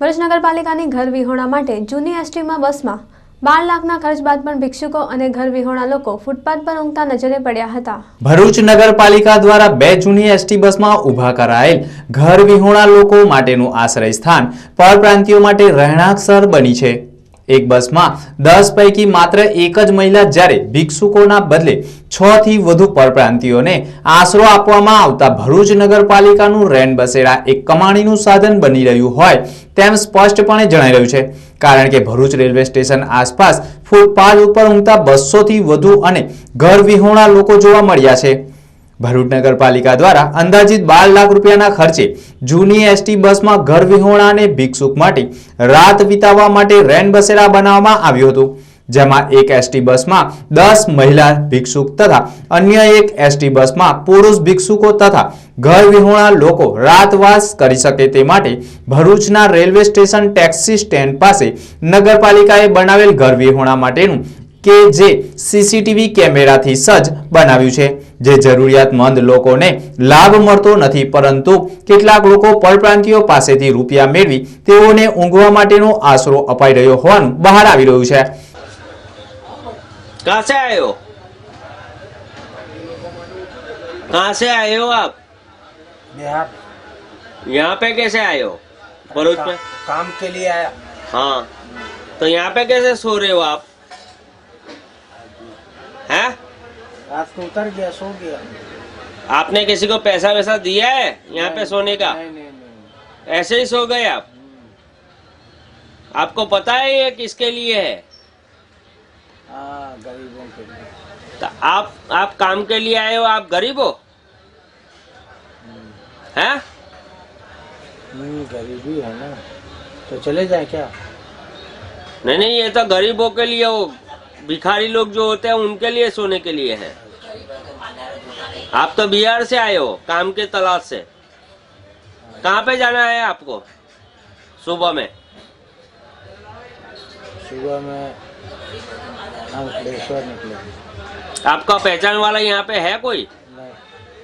ભરૂચ નગરપાલિકાની ઘર વિહોણા માટે જૂની એસટીમાં બસમાં બાર લાખના ખર્ચ બાદ પણ ભિક્ષુકો અને ઘર વિહોણા લોકો ફૂટપાથ પર ઊંઘતા નજરે પડ્યા હતા. ભરૂચ નગરપાલિકા દ્વારા બે જૂની એસટી બસમાં ઊભા કરાયેલ ઘર વિહોણા લોકો માટેનું આશ્રય સ્થાન પરપ્રાંતિયો માટે રહેણાંક સ્થળ બની છે. એક બસમાં દસ પૈકી માત્ર એક જ મહિલા જ્યારે ભિક્ષુકોના બદલે છ થી વધુ પરપ્રાંતિઓને આશરો આપવામાં આવતા ભરૂચ નગરપાલિકાનું રેન બસેરા એક કમાણીનું સાધન બની રહ્યું હોય તેમ સ્પષ્ટપણે જણાઈ રહ્યું છે. કારણ કે ભરૂચ રેલવે સ્ટેશન આસપાસ ફૂટપાથ ઉપર ઊંઘતા બસોથી વધુ અને ઘર વિહોણા લોકો જોવા મળ્યા છે. ભરૂચ નગરપાલિકા દ્વારા અંદાજિત બાર લાખ રૂપિયાના ખર્ચે જૂની એસટી બસમાં ઘર અને ભિક્ષુક માટે રાત વિતાવવા માટે રેન બસેરા બનાવવામાં આવ્યું હતું, જેમાં એક એસટી બસમાં દસ મહિલા ભિક્ષુક તથા અન્ય એક એસટી બસમાં પુરુષ ભિક્ષુકો તથા ઘર વિહોણા લોકો રાતવાસ કરી શકે તે માટે ભરૂચના રેલવે સ્ટેશન ટેક્સી સ્ટેન્ડ પાસે નગરપાલિકાએ બનાવેલ ઘર વિહોણા માટેનું કે જે સીસીટીવી કેમેરાથી સજ્જ બનાવ્યું છે. જે જરૂરિયાતમંદ લોકોને લાભ મળતો નથી પરંતુ કેટલાક લોકો પરપ્રાંતિયો પાસેથી રૂપિયા મેળવી તેઓને ઊંઘવા માટેનો આશરો અપાઈ રહ્યો હોવાનું બહાર આવી રહ્યું છે कहाँ से आए हो कहाँ से आए हो आप बिहार यहाँ पे कैसे आए हो भरूच में काम के लिए आया हाँ तो यहाँ पे कैसे सो रहे हो आप हैं रात को उतर गया सो गया। आपने किसी को पैसा वैसा दिया है यहाँ पे सोने का? नहीं नहीं नहीं। ऐसे ही सो गए आप? आपको पता है ये किसके लिए है? हाँ गरीबों के लिए। तो आप आप काम के लिए आए हो आप गरीब हो? हैं? हम्म गरीबी है ना। तो चले जाए क्या? नहीं नहीं ये तो गरीबों के लिए वो भिखारी लोग जो होते हैं उनके लिए सोने के लिए है आप तो बिहार से आए हो काम के तलाश से कहाँ पे जाना है आपको सुबह में सुबह में अंकलेश्वर निकले आपका पहचान वाला यहाँ पे है कोई नहीं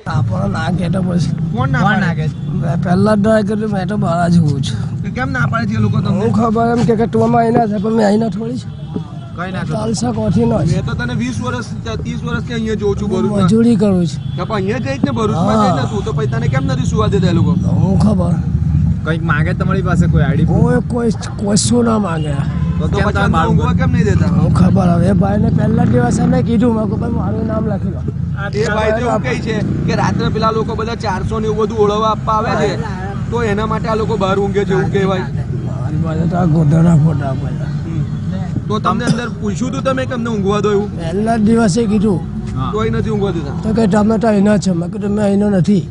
આપણો ના કહેતો પછી કોણ ના પાડે મેં પહેલા જ ડર કર્યું મેં તો બહાર જ હોઉં છું કેમ ના પાડે છે એ લોકો તમને હું ખબર એમ કે કે તું આમાં અહીંના છે પણ મેં અહીંના થોડી છું કઈ ના ચાલસા કોઠી નો મેં તો તને વીસ વર્ષ ત્રીસ વર્ષથી અહીંયા જોઉં છું ભરૂચમાં. મજૂરી કરું છું. તો પણ અહીંયા જઈ ને ભરૂચમાં હા. જઈ ને તું? તો પછી તને કેમ નથી સુવા દેતા એ લોકો? હું ખબર. કંઈક માંગે તમારી પાસે કોઈ આઈડી કોઈ કોઈ ના માંગે. તો કેમ તમે ઊંઘવા કેમ નહીં દેતા? હું ખબર હવે એ ભાઈને પહેલા દિવસે મેં કીધું મેં ભાઈ મારું નામ લખી લો. એ ભાઈ તો કહે છે કે રાત્રે પેલા લોકો બધા ચારસો ને એવું બધું ઓળવા આપવા આવે છે તો એના માટે આ લોકો બહાર ઊંઘે છે એવું કહેવાય. મારી પાસે તો આ ગોધાના ફોટા બધા તો તમને અંદર પૂછ્યું તું તમે કે અમને ઊંઘવા દો એવું? પહેલા દિવસે કીધું. તોય નથી ઊંઘવા દેતા? તો કે ટામેટા અહીંના છો. મેં કીધું મેં અહીંનો નથી.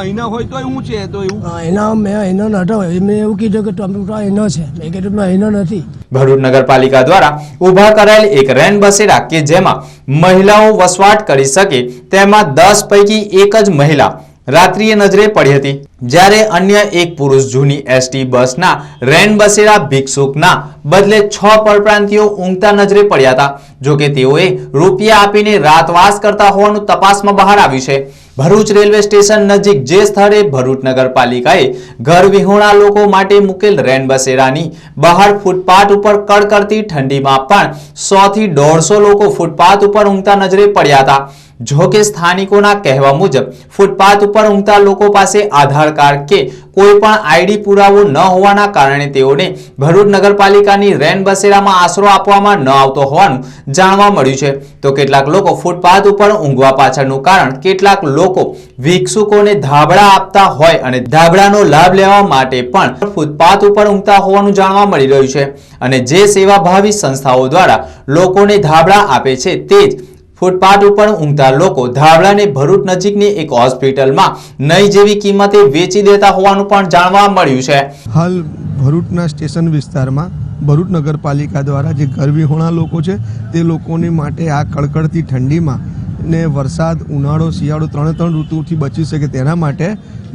અહીંના હોય તો હું છે તો એવું? અહીંના મેં અહીંનો નતો મેં એવું કીધું કે તો અહીંનો છે. મેં કીધું મેં અહીંનો નથી. ભરૂચ નગરપાલિકા દ્વારા ઊભા કરાયેલ એક રેન બસેરા કે જેમાં મહિલાઓ વસવાટ કરી શકે તેમાં દસ પૈકી એક જ મહિલા રાત્રિએ નજરે પડી હતી. જ્યારે અન્ય એક પુરુષ જૂની એસટી બસના રેન બસેરા ભિક્ષુકના બદલે છ પરપ્રાંતિઓ ઊંઘતા નજરે પડ્યા હતા. જો કે તેઓએ રૂપિયા આપીને રાતવાસ કરતા હોવાનું તપાસમાં બહાર આવ્યું છે. ભરૂચ રેલવે સ્ટેશન નજીક જે સ્થળે ભરૂચ નગરપાલિકાએ ઘર વિહોણા લોકો માટે મુકેલ રેન બસેરાની બહાર ફૂટપાથ ઉપર કડકડતી ઠંડીમાં પણ સો થી દોઢસો લોકો ફૂટપાથ ઉપર ઊંઘતા નજરે પડ્યા હતા. જો કે સ્થાનિકોના કહેવા મુજબ, ફૂટપાથ ઉપર ઊંઘતા લોકો પાસે આધાર કાર્ડ કે કોઈ પણ આઈડી પુરાવો ન હોવાના કારણે તેઓને ભરૂચ નગરપાલિકાની રેન બસેરામાં આશરો આપવામાં ન આવતો હોવાનું જાણવા મળ્યું છે. તો કેટલાક લોકો ફૂટપાથ ઉપર ઊંઘવા પાછળનું કારણ, કેટલાક લોકો ભિક્ષુકોને ધાબળા આપતા હોય અને ધાબળાનો લાભ લેવા માટે પણ ફૂટપાથ ઉપર ઊંઘતા હોવાનું જાણવા મળી રહ્યું છે. અને જે સેવાભાવી સંસ્થાઓ દ્વારા લોકોને ધાબળા આપે છે, તે જ ફૂટપાથ ઉપર ઊંઘતા લોકો ધાવડાને ભરૂચ નજીકની એક હોસ્પિટલમાં નહીં જેવી કિંમતે વેચી દેતા હોવાનું પણ જાણવા મળ્યું છે. હાલ ભરૂચના સ્ટેશન વિસ્તારમાં ભરૂચ નગરપાલિકા દ્વારા જે ઘરવિહોણા લોકો છે, તે લોકોની માટે આ કડકડતી ઠંડીમાં ને વરસાદ, ઉનાળો, શિયાળો ત્રણે ત્રણ ઋતુથી બચી શકે તેના માટે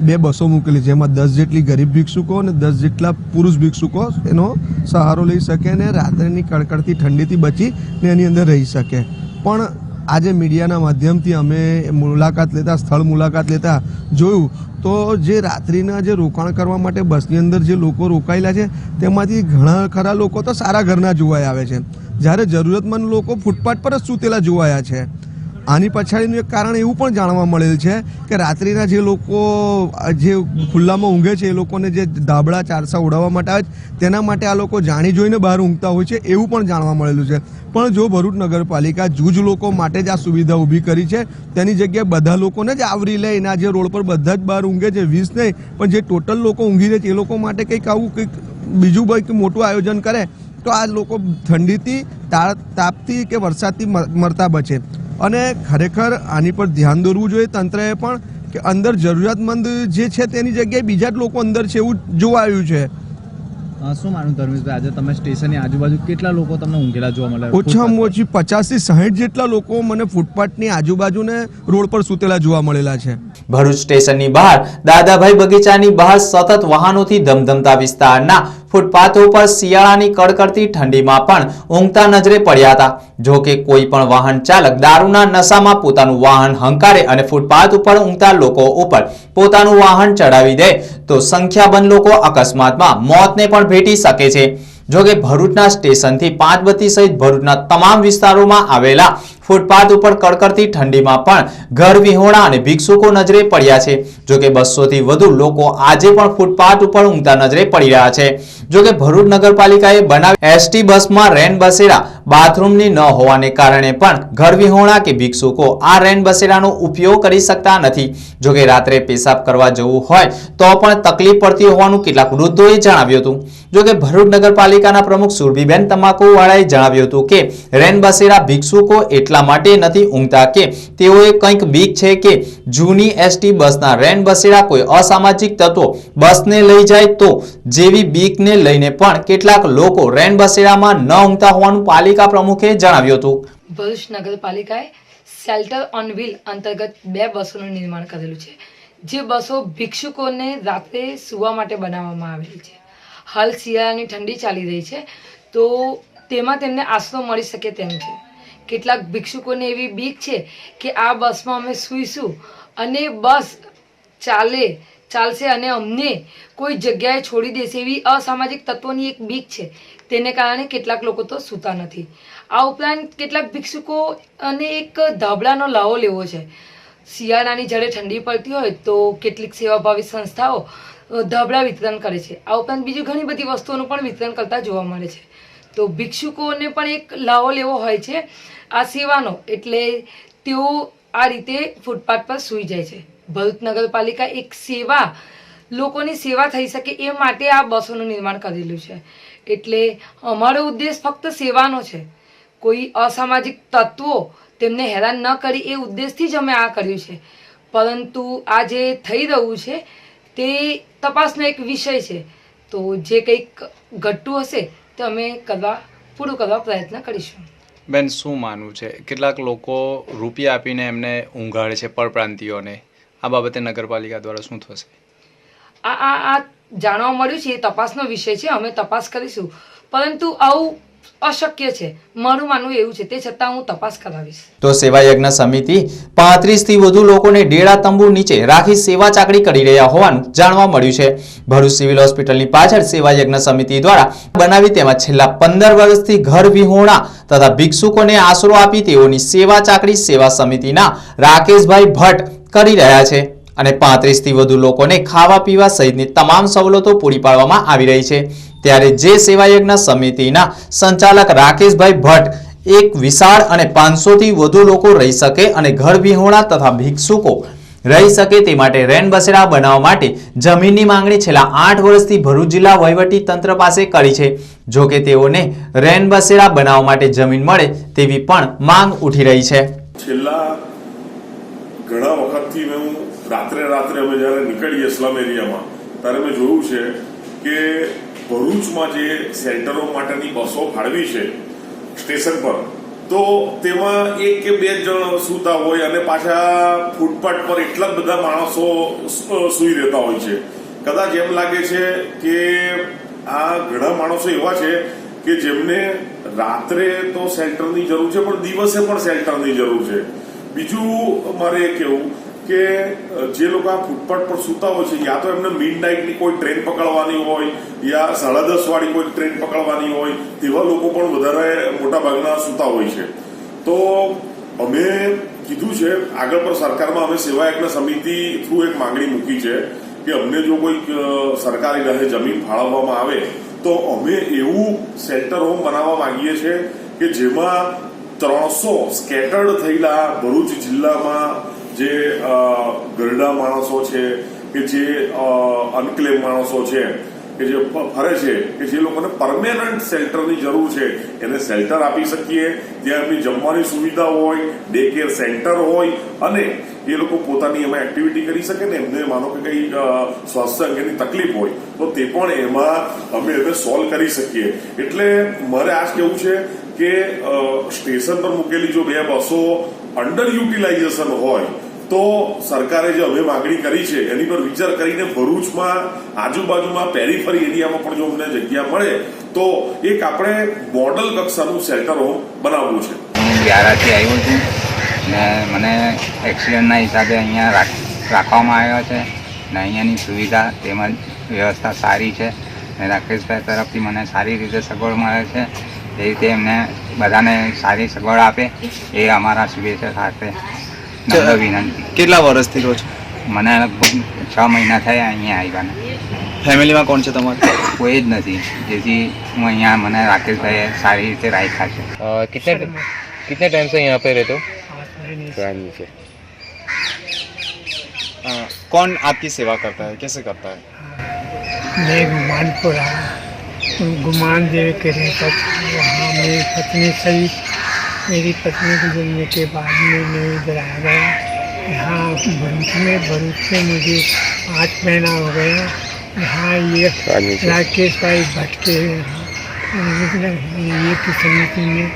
બે બસો મૂકેલી જેમાં દસ જેટલી ગરીબ ભિક્ષુકો અને દસ જેટલા પુરુષ ભિક્ષુકો એનો સહારો લઈ શકે અને રાત્રિની કડકડતી ઠંડીથી બચી ને એની અંદર રહી શકે. પણ આજે મીડિયાના માધ્યમથી અમે મુલાકાત લેતા, સ્થળ મુલાકાત લેતા જોયું. તો જે રાત્રિના જે રોકાણ કરવા માટે બસની અંદર જે લોકો રોકાયેલા છે, તેમાંથી ઘણા ખરા લોકો તો સારા ઘરના જોવાઈ આવે છે. જ્યારે જરૂરતમંદ લોકો ફૂટપાથ પર જ સૂતેલા જોવાયા છે. આની પછાડીનું એક કારણ એવું પણ જાણવા મળેલ છે કે રાત્રિના જે લોકો, જે ખુલ્લામાં ઊંઘે છે, એ લોકોને જે ધાબળા ચારસા ઉડાવવા માટે આવે છે, તેના માટે આ લોકો જાણી જોઈને બહાર ઊંઘતા હોય છે એવું પણ જાણવા મળેલું છે. પણ જો ભરૂચ નગરપાલિકા જૂજ લોકો માટે જ આ સુવિધા ઊભી કરી છે, તેની જગ્યાએ બધા લોકોને જ આવરી લે, એના જે રોડ પર બધા જ બહાર ઊંઘે છે, વીસ નહીં, પણ જે ટોટલ લોકો ઊંઘી રહે છે, એ લોકો માટે કંઈક આવું કંઈક બીજું કંઈક મોટું આયોજન કરે, તો આ લોકો ઠંડીથી તાપથી કે વરસાદથી મરતા બચે. અને ખરેખર આની પર ધ્યાન દોરવું જોઈએ તંત્રએ પણ કે અંદર જરૂરિયાતમંદ જે છે તેની જગ્યાએ બીજા જ લોકો અંદર છે એવું જોવાયું છે. શું માનું ધર્મેશભાઈ? આજે તમે સ્ટેશનની આજુબાજુ કેટલા લોકો તમને ઊંઘેલા જોવા મળે ઓછામાં ઓછી પચાસથી સાહીઠ જેટલા લોકો મને ફૂટપાથની આજુબાજુને રોડ પર સૂતેલા જોવા મળેલા છે. ભરૂચ સ્ટેશનની બહાર દાદાભાઈ બગીચાની બહાર સતત વાહનોથી ધમધમતા વિસ્તારના ફૂટપાથો ઉપર શિયાળાની કડકડતી ઠંડીમાં પણ ઊંઘતા નજરે પડ્યા હતા. જો કે કોઈ પણ વાહન ચાલક દારૂના નશામાં પોતાનું વાહન હંકારે અને ફૂટપાથ ઉપર ઊંઘતા લોકો ઉપર પોતાનું વાહન ચડાવી દે, તો સંખ્યાબંધ લોકો અકસ્માતમાં મોતને પણ ભેટી શકે છે. જોકે ભરૂચના સ્ટેશનથી પાંચબત્તી સહિત ભરૂચના તમામ વિસ્તારોમાં આવેલા ફૂટપાથ ઉપર કડકડતી ઠંડીમાં પણ ઘર વિહોણા અને ભિક્ષુકો નજરે પડ્યા છે. જોકે બસોથી વધુ લોકો આજે પણ ફૂટપાથ ઉપર ઊંઘતા નજરે પડી રહ્યા છે. જોકે ભરૂચ નગરપાલિકાએ બનાવી એસટી બસમાં રેન બસેરા બાથરૂમની ન હોવાને કારણે પણ ઘર વિહોણા કે ભિક્ષુકો આ રેન બસેરાનો ઉપયોગ કરી શકતા નથી. જોકે રાત્રે પેશાબ કરવા જવું હોય તો પણ તકલીફ પડતી હોવાનું કેટલાક વૃદ્ધોએ જણાવ્યું હતું. જોકે ભરૂચ નગરપાલિકાના પ્રમુખ સુરભીબેન તમાકુવાળાએ જણાવ્યું હતું કે રેન બસેરા ભિક્ષુકો એટલા માટે નથી ઊંઘતા કે તેઓએ કંઈક બીક છે કે જૂની એસટી બસના રેન બસેરા કોઈ અસામાજિક તત્વો બસને લઈ જાય તો જેવી બીકને લઈને પણ કેટલાક લોકો રેન બસેરામાં ન ઊંઘતા હોવાનું પાલિકા પ્રમુખે જણાવ્યું હતું. ભરૂચ નગરપાલિકાએ શેલ્ટર ઓન વ્હીલ અંતર્ગત બે બસોનું નિર્માણ કરેલું છે, જે બસો ભિક્ષુકોને રાત્રે સૂવા માટે બનાવવામાં આવેલી છે. હાલ શિયાળાની ઠંડી ચાલી રહી છે, તો તેમાં તેમને આશરો મળી શકે તેમ છે. કેટલાક ભિક્ષુકોને એવી બીક છે કે આ બસમાં અમે સૂઈશું અને બસ ચાલે, ચાલશે અને અમને કોઈ જગ્યાએ છોડી દેશે એવી અસામાજિક તત્વોની એક બીક છે. તેને કારણે કેટલાક લોકો તો સૂતા નથી. આ ઉપરાંત કેટલાક ભિક્ષુકો અને એક ધાબળાનો લાવો લેવો છે. શિયાળાની જ્યારે ઠંડી પડતી હોય તો કેટલીક સેવાભાવી સંસ્થાઓ ધાબળા વિતરણ કરે છે. આ ઉપરાંત બીજી ઘણી બધી વસ્તુઓનું પણ વિતરણ કરતા જોવા મળે છે. તો ભિક્ષુકોને પણ એક લાવો લેવો હોય છે. આ સેવાનો એટલે તેઓ આ રીતે ફૂટપાથ પર સૂઈ જાય છે. ભરૂચ નગરપાલિકા એક સેવા, લોકોની સેવા થઈ શકે એ માટે આ બસોનું નિર્માણ કરેલું છે. એટલે અમારો ઉદ્દેશ ફક્ત સેવાનો છે. કોઈ અસામાજિક તત્વો તેમને હેરાન ન કરી એ ઉદ્દેશથી જ અમે આ કર્યું છે. પરંતુ આ જે થઈ રહ્યું છે તે તપાસનો એક વિષય છે. તો જે કંઈક ઘટતું હશે તે અમે કરવા, પૂરું કરવા પ્રયત્ન કરીશું. બેન, શું માનવું છે? કેટલાક લોકો રૂપિયા આપીને એમને ઊંઘાડે છે પરપ્રાંતિઓને. આ બાબતે નગરપાલિકા દ્વારા શું થશે? આ આ આ જાણવા મળ્યું છે, એ તપાસનો વિષય છે, અમે તપાસ કરીશું. પરંતુ આવું અશક્ય છે. મારું માનવું એવું છે. તે છતાં હું તપાસ કરાવીશ. તો સેવા યજ્ઞ સમિતિ પાંત્રીસથી વધુ લોકોને ડેડા તંબુ નીચે રાખી સેવા ચાકરી કરી રહ્યા હોવાનું જાણવા મળ્યું છે. ભરૂચ સિવિલ હોસ્પિટલની પાછળ સેવા યજ્ઞ સમિતિ દ્વારા બનાવી તેમાં છેલ્લા પંદર વર્ષથી ઘર વિહોણા તથા ભિક્ષુકોને આશરો આપી તેઓની સેવા ચાકરી સેવા સમિતિના રાકેશભાઈ ભટ્ટ કરી રહ્યા છે અને પાંત્રીસથી વધુ લોકોને ખાવા પીવા સહિતની તમામ સવલતો પૂરી પાડવામાં આવી રહી છે. ત્યારે જે સેવાયજ્ઞ સમિતિના સંચાલક રાકેશભાઈ ભટ્ટ એક વિશાળ અને પાંચસો થી વધુ લોકો રહી શકે અને ઘર વિહોણા તથા ભિક્ષુકો રહી શકે તે માટે રેન બસેરા બનાવવા માટે જમીનની માંગણી છેલ્લા આઠ વર્ષથી ભરૂચ જિલ્લા વહીવટી તંત્ર પાસે કરી છે. જો કે તેઓને રેન બસેરા બનાવવા માટે જમીન મળે તેવી પણ માંગ ઉઠી રહી છે. છેલ્લા ઘણા વખતથી હું રાત્રે રાત્રે અમે જ્યારે નીકળીએ સ્લમ એરિયામાં, ત્યારે મેં જોયું છે કે ભરૂચમાં જે સેન્ટરો માટેની બસો ફાળવી છે, સ્ટેશન પર, તો તેમાં એક કે બે જણ સૂતા હોય અને પાછા ફૂટપાથ પર એટલા બધા માણસો સૂઈ રહેતા હોય છે. કદાચ એમ લાગે છે કે આ ઘણા માણસો એવા છે કે જેમને રાત્રે તો સેન્ટરની જરૂર છે, પણ દિવસે પણ સેન્ટરની જરૂર છે. બીજું મારે કેવું કે જે લોકો આ ફૂટપાથ પર સૂતા હોય છે, યા તો એમને મિડ નાઇટની કોઈ ટ્રેન પકડવાની હોય, યા સાડા દસ વાળી કોઈ ટ્રેન પકડવાની હોય, તેવા લોકો પણ વધારે મોટા ભાગના સૂતા હોય છે. તો અમે કીધું છે, આગળ પર સરકારમાં અમે સેવા યજ્ઞ સમિતિ થ્રુ એક માંગણી મૂકી છે કે અમને જો કોઈ સરકારી રહે, જમીન ફાળવવામાં આવે, તો અમે એવું શેલ્ટર હોમ બનાવવા માંગીએ છીએ કે જેમાં ત્રણસો સ્કેટર્ડ થયેલા ભરૂચ જિલ્લામાં જે ગરડા માણસો છે કે જે અનક્લેમ માણસો છે, કે જે ફરે છે, કે જે લોકોને પરમેનન્ટ શેલ્ટરની જરૂર છે, એને શેલ્ટર આપી શકીએ. ત્યાં એમની જમવાની સુવિધા હોય ડે કેર સેન્ટર હોય, અને એ લોકો પોતાની એમાં એક્ટિવિટી કરી શકે ને એમને માનો કે કંઈ સ્વાસ્થ્ય અંગેની તકલીફ હોય, તો તે પણ એમાં અમે એને સોલ્વ કરી શકીએ. એટલે મારે આ જ કહેવું છે કે સ્ટેશન પર મૂકેલી જો બે બસો અંડર યુટિલાઇઝેશન હોય, તો સરકારે જે અમે માગણી કરી છે, એની પર વિચાર કરીને ભરૂચમાં આજુબાજુમાં પેરીફરી એરિયામાં પણ જો અમને જગ્યા મળે, તો એક આપણે મોડલ કક્ષાનું શેલ્ટર હોમ બનાવવું છે. હું વ્યારાથી આવ્યો છું ને મને એક્સિડન્ટના હિસાબે અહીંયા રાખ, રાખવામાં આવ્યો છે ને અહીંયાની સુવિધા તેમજ વ્યવસ્થા સારી છે ને રાકેશભાઈ તરફથી મને સારી રીતે સગવડ મળે છે. એ રીતે એમને બધાને સારી સગવડ આપે એ અમારા શુભેચ્છા સાથે નમ્ર વિનંતી કેટલા વર્ષથી રહો છો મને લગભગ છ મહિના થયા અહીંયા આવ્યાને ફેમિલીમાં કોણ છે તમારું કોઈ જ નથી જેથી હું અહીંયા મને રાકેશભાઈએ સારી રીતે રાખ્યા છે कितने कितने टाइम से यहाँ पे रहते हो अ, कौन आपकी सेवा करता है कैसे करता है मैं गुमानपुर आया गुमान देवी के था। वहाँ मेरी पत्नी सही मेरी पत्नी के गुजरने के बाद में मैं इधर आ गया। यहाँ भरूच में भरूच में मुझे पाँच महीना हो गया। यहाँ ये राकेश भाई भट्ट के ये की समिति में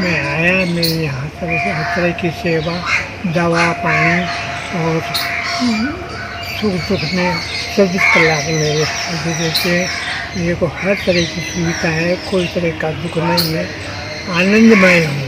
मैं आया मैं यहाँ पर हर तरह की सेवा दवा पानी और सुख दुख में चौबीस कलाक मेरे साथ देते हैं मेरे को हर तरह की सुविधा है कोई तरह का दुख नहीं है आनंदमय हूँ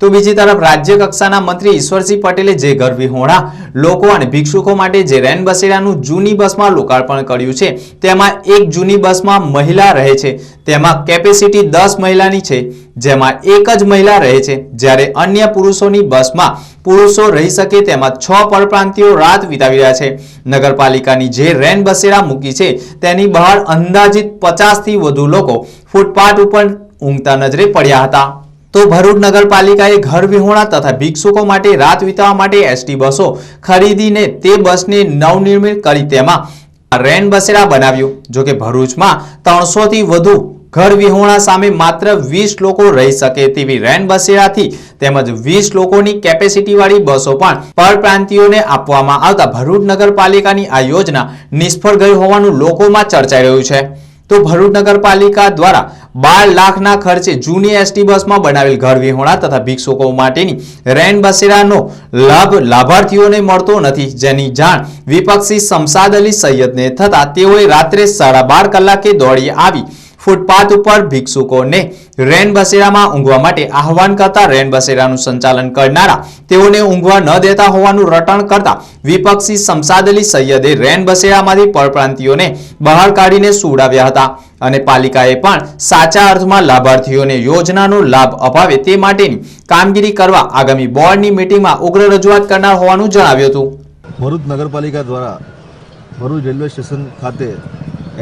તો બીજી તરફ રાજ્ય કક્ષાના મંત્રી ઈશ્વરસિંહ પટેલે જે ઘર વિહોણા લોકો અને ભિક્ષુકો માટે જે રેન બસેરાનું જૂની બસમાં લોકાર્પણ કર્યું છે, તેમાં એક જૂની બસમાં મહિલા રહે છે. તેમાં કેપેસિટી દસ મહિલાની છે, જેમાં એક જ મહિલા રહે છે. જ્યારે અન્ય પુરુષોની બસમાં પુરુષો રહી શકે તેમાં છ પરપ્રાંતિયો રાત વિતાવી રહ્યા છે. નગરપાલિકાની જે રેન બસેરા મૂકી છે, તેની બહાર અંદાજિત પચાસથી વધુ લોકો ફૂટપાથ ઉપર ઊંઘતા નજરે પડ્યા હતા. તો ભરૂચ નગરપાલિકાએ ઘર વિહોણા તથા ભિક્ષુકો માટે રાત વિતાવવા માટે એસટી બસો ખરીદીને તે બસને નવનિર્મિત કરી તેમાં રેન બસેરા બનાવ્યું. જોકે ભરૂચમાં ત્રણસોથી વધુ ઘર વિહોણા સામે માત્ર વીસ લોકો રહી શકે તેવી રેન બસેરાથી તેમજ વીસ લોકોની કેપેસિટીવાળી બસો પણ પરપ્રાંતિયોને આપવામાં આવતા ભરૂચ નગરપાલિકાની આ યોજના નિષ્ફળ ગઈ હોવાનું લોકોમાં ચર્ચાઈ રહ્યું છે. તો ભરૂચ નગરપાલિકા દ્વારા બાર લાખના ખર્ચે જૂની એસટી બસમાં બનાવેલ ઘર વિહોણા તથા ભિક્ષુકો માટેની રેન બસેરાનો લાભ લાભાર્થીઓને મળતો નથી. જેની જાણ વિપક્ષી સમસાદ અલી સૈયદને થતા તેઓએ રાત્રે સાડા બાર કલાકે દોડી આવી. ફૂટપાથ ઉપર ભિક્ષુકોને રેન બસેરામાં ઊંઘવા માટે આહવાન કરતા રેન બસેરાનું સંચાલન કરનારા તેઓને ઊંઘવા ન દેતા હોવાનું રટણ કરતા વિપક્ષી શમસાદ અલી સૈયદે રેન બસેરામાંથી પરપ્રાંતિઓને બહાર કાઢીને સુવડાવ્યા હતા અને પાલિકાએ પણ સાચા અર્થમાં લાભાર્થીઓને યોજનાનો લાભ અપાવે તે માટેની કામગીરી કરવા આગામી બોર્ડની મિટિંગમાં ઉગ્ર રજૂઆત કરનાર હોવાનું જણાવ્યું હતું. ભરૂચ નગરપાલિકા દ્વારા ભરૂચ રેલવે સ્ટેશન ખાતે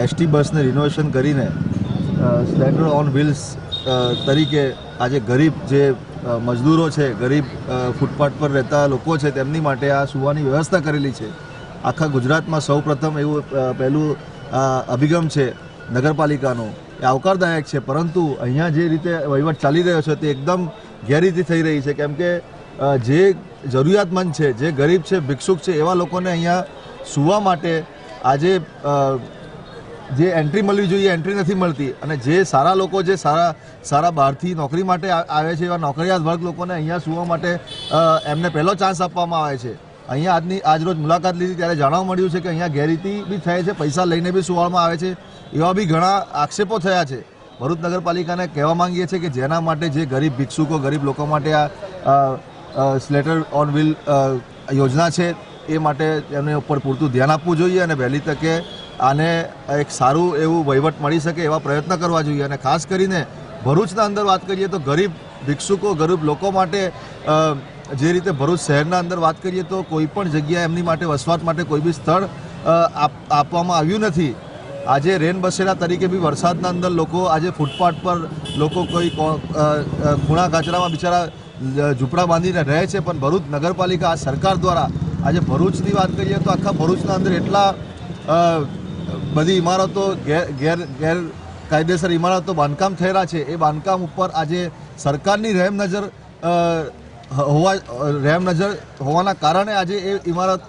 એસટી બસને રિનોવેશન કરીને સ્લેન્ડર ઓન વ્હીલ્સ તરીકે આજે ગરીબ જે મજદૂરો છે, ગરીબ ફૂટપાથ પર રહેતા લોકો છે, તેમની માટે આ સુવાની વ્યવસ્થા કરેલી છે. આખા ગુજરાતમાં સૌ પ્રથમ એવું પહેલું અભિગમ છે નગરપાલિકાનો. એ આવકારદાયક છે, પરંતુ અહીંયા જે રીતે વહીવટ ચાલી રહ્યો છે, તે એકદમ ગેરરીતિ થઈ રહી છે. કેમ કે જે જરૂરિયાતમંદ છે, જે ગરીબ છે, ભિક્ષુક છે, એવા લોકોને અહીંયા સુવા માટે આજે જે એન્ટ્રી મળવી જોઈએ એન્ટ્રી નથી મળતી. અને જે સારા લોકો, જે સારા સારા બહારથી નોકરી માટે આવે છે, એવા નોકરિયાત વર્ગ લોકોને અહીંયા સુવા માટે એમને પહેલો ચાન્સ આપવામાં આવે છે. અહીંયા આજની, આજરોજ મુલાકાત લીધી, ત્યારે જાણવા મળ્યું છે કે અહીંયા ગેરરીતિ બી થાય છે, પૈસા લઈને બી સુવામાં આવે છે. એવા બી ઘણા આક્ષેપો થયા છે. ભરૂચ નગરપાલિકાને કહેવા માંગીએ છીએ કે જેના માટે જે ગરીબ ભિક્ષુકો, ગરીબ લોકો માટે આ સ્લેટર ઓન વ્હીલ યોજના છે, એ માટે એમને ઉપર પૂરતું ધ્યાન આપવું જોઈએ અને વહેલી તકે આને એક સારું એવું વહીવટ મળી શકે એવા પ્રયત્ન કરવા જોઈએ. અને ખાસ કરીને ભરૂચના અંદર વાત કરીએ તો ગરીબ ભિક્ષુકો, ગરીબ લોકો માટે જે રીતે ભરૂચ શહેરના અંદર વાત કરીએ તો કોઈ પણ જગ્યાએ એમની માટે વસવાટ માટે કોઈ બી સ્થળ આપ- આપવામાં આવ્યું નથી. આજે રેન બસેરા તરીકે બી વરસાદના અંદર લોકો આજે ફૂટપાથ પર લોકો કોઈ ખૂણા કાચરામાં બિચારા ઝૂંપડા બાંધીને રહે છે. પણ ભરૂચ નગરપાલિકા, આ સરકાર દ્વારા આજે ભરૂચની વાત કરીએ તો આખા ભરૂચના અંદર એટલા બધી ઇમારતો ગેર ગેર ગેરકાયદેસર ઇમારતો બાંધકામ થયેલા છે. એ બાંધકામ ઉપર આજે સરકારની રહેમ નજર હોવા રહેમ નજર હોવાના કારણે આજે એ ઇમારત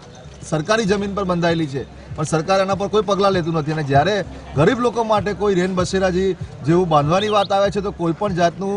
સરકારી જમીન પર બંધાયેલી છે. પણ સરકાર એના પર કોઈ પગલાં લેતું નથી. અને જ્યારે ગરીબ લોકો માટે કોઈ રેન બસેરાજી જેવું બાંધવાની વાત આવે છે, તો કોઈ પણ જાતનું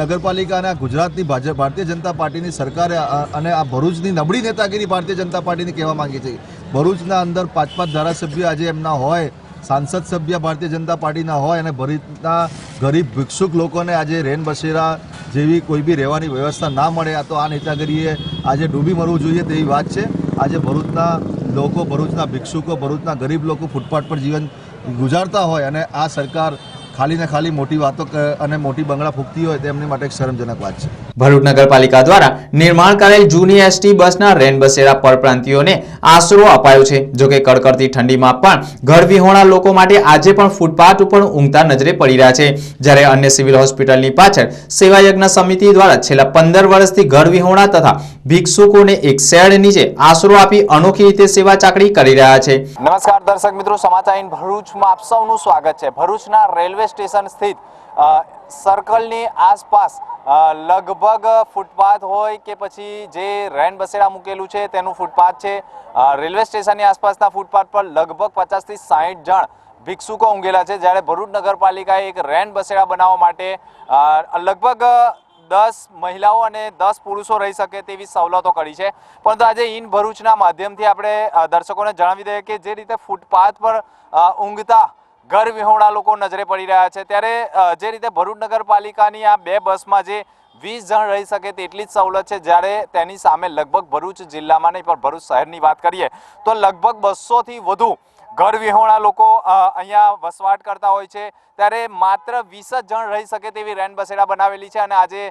નગરપાલિકા અને આ ગુજરાતની ભાજપ, ભારતીય જનતા પાર્ટીની સરકારે અને આ ભરૂચની નબળી નેતાગીરી ભારતીય જનતા પાર્ટીની કહેવા માંગી છીએ ભરૂચના અંદર પાંચ પાંચ ધારાસભ્ય આજે એમના હોય, સાંસદ સભ્ય ભારતીય જનતા પાર્ટીના હોય અને ભરૂચના ગરીબ ભિક્ષુક લોકોને આજે રેન બસેરા જેવી કોઈ બી રહેવાની વ્યવસ્થા ના મળે, આ તો આ નેતાગીરીએ આજે ડૂબી મરવું જોઈએ તેવી વાત છે. આજે ભરૂચના લોકો, ભરૂચના ભિક્ષુકો, ભરૂચના ગરીબ લોકો ફૂટપાથ પર જીવન ગુજારતા હોય અને આ સરકાર ખાલી ને ખાલી મોટી વાતો અને મોટી બંગલા ફૂંકતી હોય તે એમની માટે એક શરમજનક વાત છે. ભરૂચ નગરપાલિકા દ્વારા નિર્માણ કરેલ જૂની એસટી બસના રેન બસેરા પરપ્રાંતિઓને આશરો અપાયો છે. જોકે કડકડતી ઠંડીમાં પણ ઘર વિહોણા લોકો માટે આજે પણ ફૂટપાથ ઉપર ઊંઘતા નજરે પડી રહ્યા છે. જ્યારે અન્ય સિવિલ હોસ્પિટલની પાછળ સેવાયજ્ઞ સમિતિ દ્વારા છેલ્લા પંદર વર્ષથી ઘર વિહોણા તથા ભિક્ષુકોને એક શેડ નીચે આશરો આપી અનોખી રીતે સેવા ચાકરી કરી રહ્યા છે. નમસ્કાર દર્શક મિત્રો સમાચાર ભરૂચમાં આપ સૌનું સ્વાગત છે. ભરૂચના રેલવે સ્ટેશન સ્થિત સર્કલની આસપાસ લગભગ ફૂટપાથ હોય કે પછી જે રેન બસેરા મૂકેલું છે તેનું ફૂટપાથ છે. રેલવે સ્ટેશનની આસપાસના ફૂટપાથ પર લગભગ પચાસથી સાહીઠ જણ ભિક્ષુકો ઊંઘેલા છે. જ્યારે ભરૂચ નગરપાલિકાએ એક રેન બસેરા બનાવવા માટે લગભગ દસ મહિલાઓ અને દસ પુરુષો રહી શકે તેવી સવલતો કરી છે. પરંતુ આજે ઇન ભરૂચના માધ્યમથી આપણે દર્શકોને જણાવી દઈએ કે જે રીતે ફૂટપાથ પર ઊંઘતા ઘર વિહોણા લોકો નજરે પડી રહ્યા છે. ત્યારે જે રીતે ભરૂચ નગરપાલિકાની આ બે બસમાં જે વીસ જણ રહી શકે તેટલી જ સવલત છે, જ્યારે તેની સામે લગભગ ભરૂચ જિલ્લામાં નહીં, પણ ભરૂચ શહેરની વાત કરીએ, તો લગભગ બસોથી વધુ ઘર વિહોણા લોકો અહીંયા વસવાટ કરતા હોય છે. ત્યારે માત્ર વીસ જ જણ રહી શકે તેવી રેન બસેડા બનાવેલી છે અને આજે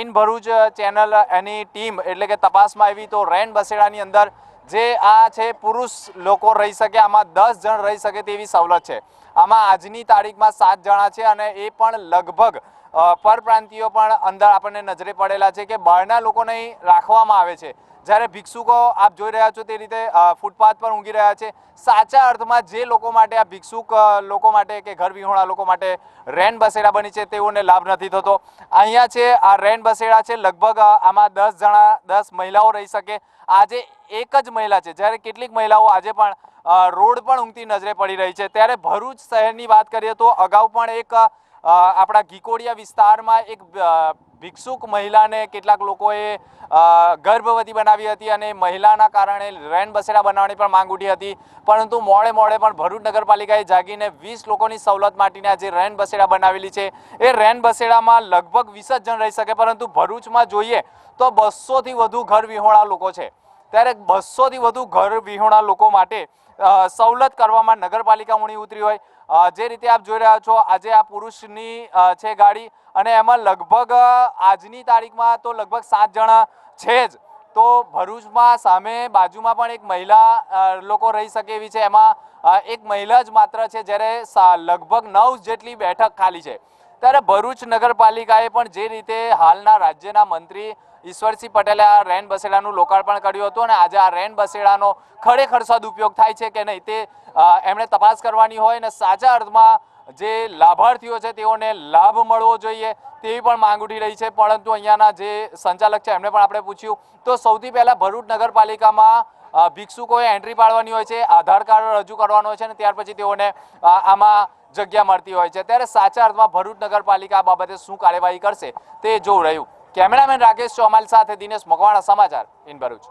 ઇન ભરૂચ ચેનલ એની ટીમ એટલે કે તપાસમાં આવી તો રેન બસેડાની અંદર જે આ છે, પુરુષ લોકો રહી શકે, આમાં દસ જણ રહી શકે તેવી સવલત છે. આમાં આજની તારીખમાં સાત જણા છે અને એ પણ લગભગ પરપ્રાંતિયો પણ અંદર આપણને નજરે પડેલા છે કે બહારના લોકોને રાખવામાં આવે છે. જ્યારે ભિક્ષુકો આપ જોઈ રહ્યા છો તે રીતે ફૂટપાથ પર ઊંઘી રહ્યા છે. સાચા અર્થમાં જે લોકો માટે આ ભિક્ષુક લોકો માટે કે ઘર વિહોણા લોકો માટે રેન બસેડા બની છે તેઓને લાભ નથી થતો. અહીંયા છે, આ રેન બસેડા છે, લગભગ આમાં દસ જણા, દસ મહિલાઓ રહી શકે. આજે એક જ મહિલા છે. જ્યારે કેટલીક મહિલાઓ આજે પણ રોડ પણ ઊંઘતી નજરે પડી રહી છે. ત્યારે ભરૂચ શહેરની વાત કરીએ તો અગાઉ પણ એક આપણા ગીકોડિયા વિસ્તારમાં એક ભિક્ષુક મહિલાને કેટલાક લોકોએ ગર્ભવતી બનાવી હતી અને મહિલાના કારણે રેન બસેડા બનાવવાની પણ માંગ ઉઠી હતી. પરંતુ મોડે મોડે પણ ભરૂચ નગરપાલિકાએ જાગીને વીસ લોકોની સવલત માટેની આજે રેન બસેડા બનાવેલી છે. એ રેન બસેડામાં લગભગ વીસ જ જણ રહી શકે, પરંતુ ભરૂચમાં જોઈએ તો બસોથી વધુ ઘર વિહોણા લોકો છે. ત્યારે બસોથી વધુ ઘર વિહોણા લોકો માટે સવલત કરવામાં નગરપાલિકા ઉણી ઉતરી હોય. જે રીતે આપ જોઈ રહ્યા છો, આજે આ પુરુષની છે ગાડી અને એમાં લગભગ આજની તારીખમાં તો લગભગ સાત જણા છે જ. તો ભરૂચમાં સામે બાજુમાં પણ એક મહિલા લોકો રહી શકે એવી છે. એમાં એક મહિલા જ માત્ર છે જ્યારે લગભગ નવ જેટલી બેઠક ખાલી છે. ત્યારે ભરૂચ નગરપાલિકાએ પણ જે રીતે હાલના રાજ્યના મંત્રી ઈશ્વરસિંહ પટેલે આ રેન બસેડાનું લોકાર્પણ કર્યું હતું અને આજે આ રેન બસેડાનો ખરેખર સદુપયોગ થાય છે કે નહીં તે એમણે તપાસ કરવાની હોય અને સાચા અર્થમાં જે લાભાર્થીઓ છે તેઓને લાભ મળવો જોઈએ તેવી પણ માંગ ઉઠી રહી છે. પરંતુ અહીંયાના જે સંચાલક છે એમને પણ આપણે પૂછ્યું. તો સૌથી પહેલાં ભરૂચ નગરપાલિકામાં ભિક્ષુકોએ એન્ટ્રી પાડવાની હોય છે, આધાર કાર્ડ રજૂ કરવાનો હોય છે અને ત્યાર પછી તેઓને આમાં જગ્યા મળતી હોય છે. ત્યારે સાચા અર્થમાં ભરૂચ નગરપાલિકા આ બાબતે શું કાર્યવાહી કરશે તે જોવું રહ્યું. કેમેરામેન રાકેશ ચોમાલ સાથે દિનેશ મકવાણા સમાચાર ઇન ભરૂચ.